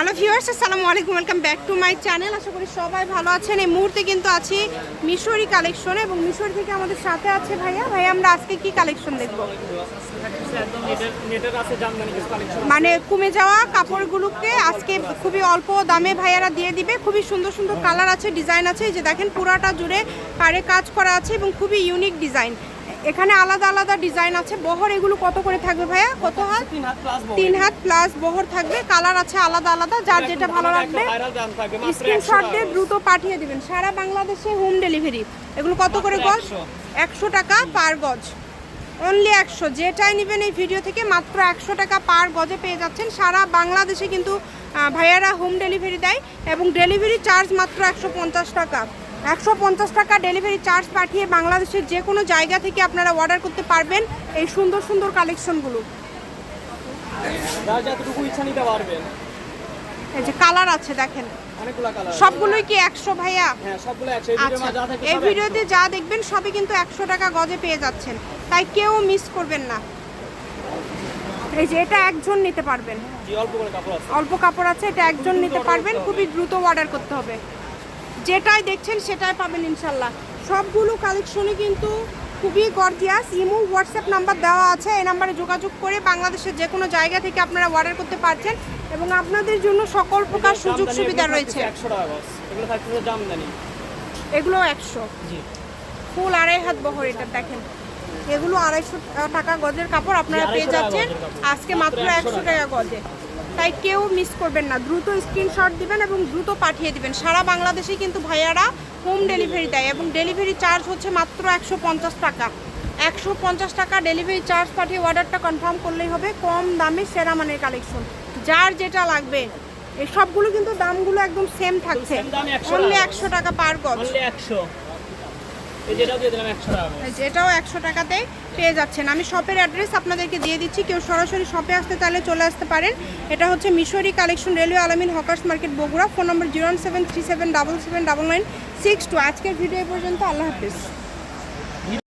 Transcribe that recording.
Hello viewers আসসালামু আলাইকুম welcome back to my channel আশা করি সবাই ভালো আছেন। এই মুহূর্তে কিন্তু আছি মিশরি কালেকশন এবং মিশরি থেকে আমাদের সাথে আছে ভাইয়া। ভাইয়া, আমরা আজকে কি কালেকশন দেখব? মানে কমে যাওয়া কাপড়গুলোকে আজকে খুবই অল্প দামে ভাইয়ারা দিয়ে দিবে। খুবই সুন্দর সুন্দর কালার আছে ডিজাইন আছে। যে দেখেন, পুরাটা জুড়ে পাড়ে কাজ করা আছে এবং খুবই ইউনিক ডিজাইন এখানে আলাদা আলাদা ডিজাইন আছে। বহর এগুলো কত করে থাকবে ভাইয়া? কত হাত তিন হাত প্লাস বহর থাকবে। কালার আছে আলাদা আলাদা যার যেটা ভালো লাগবে। স্ক্রিনশট দিয়ে দ্রুত পাঠিয়ে দিবেন। সারা বাংলাদেশে হোম ডেলিভারি এগুলো কত করে গজ? একশো। টাকা পার গজ। অনলি একশো। যেটাই নেবেন এই ভিডিও থেকে মাত্র একশো টাকা পার গজে পেয়ে যাচ্ছেন। সারা বাংলাদেশে কিন্তু ভাইয়ারা হোম ডেলিভারি দেয় এবং ডেলিভারি চার্জ মাত্র একশো পঞ্চাশ টাকা। একশো পঞ্চাশ টাকা ডেলিভারি চার্জ পাঠিয়ে বাংলাদেশের যে কোনো জায়গা থেকে আপনারা অর্ডার করতে পারবেন এই সুন্দর সুন্দর কালেকশনগুলো এই যে কালার আছে দেখেন। সবগুলোই কি একশো ভাইয়া? হ্যাঁ সবগুলো এই আচ্ছা ভিডিওতে যা দেখবেন সবই কিন্তু একশো টাকা গজে পেয়ে যাচ্ছেন। তাই কেউ মিস করবেন না। এই যে এটা একজন নিতে পারবেন। 100 জি অল্প করে কাপড় আছে। অল্প কাপড় আছে এটা একজন নিতে পারবেন খুবই দ্রুত অর্ডার করতে হবে। যেটাই দেখছেন সেটাই পাবেন ইনশাল্লাহ। সবগুলো কালেকশনই কিন্তু খুবই গর্জিয়াস ইমো হোয়াটসঅ্যাপ নাম্বার দেওয়া আছে এই নাম্বারে যোগাযোগ করে বাংলাদেশের যে কোনো জায়গা থেকে আপনারা অর্ডার করতে পারছেন এবং আপনাদের জন্য সকল প্রকার সুযোগ সুবিধা রয়েছে। থাকতেছে 100 টাকা এগুলো এগুলো একশো। জি। ফুল আড়াই হাত বহর এটা দেখেন। এগুলো আড়াইশো টাকা গজের কাপড় আপনারা পেয়ে যাচ্ছেন। আজকে মাত্র একশো টাকা। গজে। তাই কেউ মিস করবেন না। দ্রুত স্ক্রিনশট দিবেন এবং দ্রুত পাঠিয়ে দিবেন। সারা বাংলাদেশে কিন্তু ভাইয়ারা হোম ডেলিভারি দেয় এবং ডেলিভারি চার্জ হচ্ছে মাত্র একশো পঞ্চাশ টাকা। একশো পঞ্চাশ টাকা ডেলিভারি চার্জ পাঠিয়ে অর্ডারটা কনফার্ম করলেই হবে। কম দামে সেরা মানের কালেকশন। যার যেটা লাগবে এই সবগুলো কিন্তু দামগুলো একদম সেম থাকছে। same দামে 100 অনলি একশো টাকা পার গজ। অনলি এটাও একশো টাকাতে পেয়ে যাচ্ছেন। আমি শপের অ্যাড্রেস আপনাদেরকে দিয়ে দিচ্ছি। কেউ সরাসরি শপে আসতে চাইলে চলে আসতে পারেন। এটা হচ্ছে Mishri collection railway Alamin hawkers market Bogura. Phone number zero seven three seven double seven double nine six two আজকের ভিডিও পর্যন্ত। আল্লাহ হাফিজ।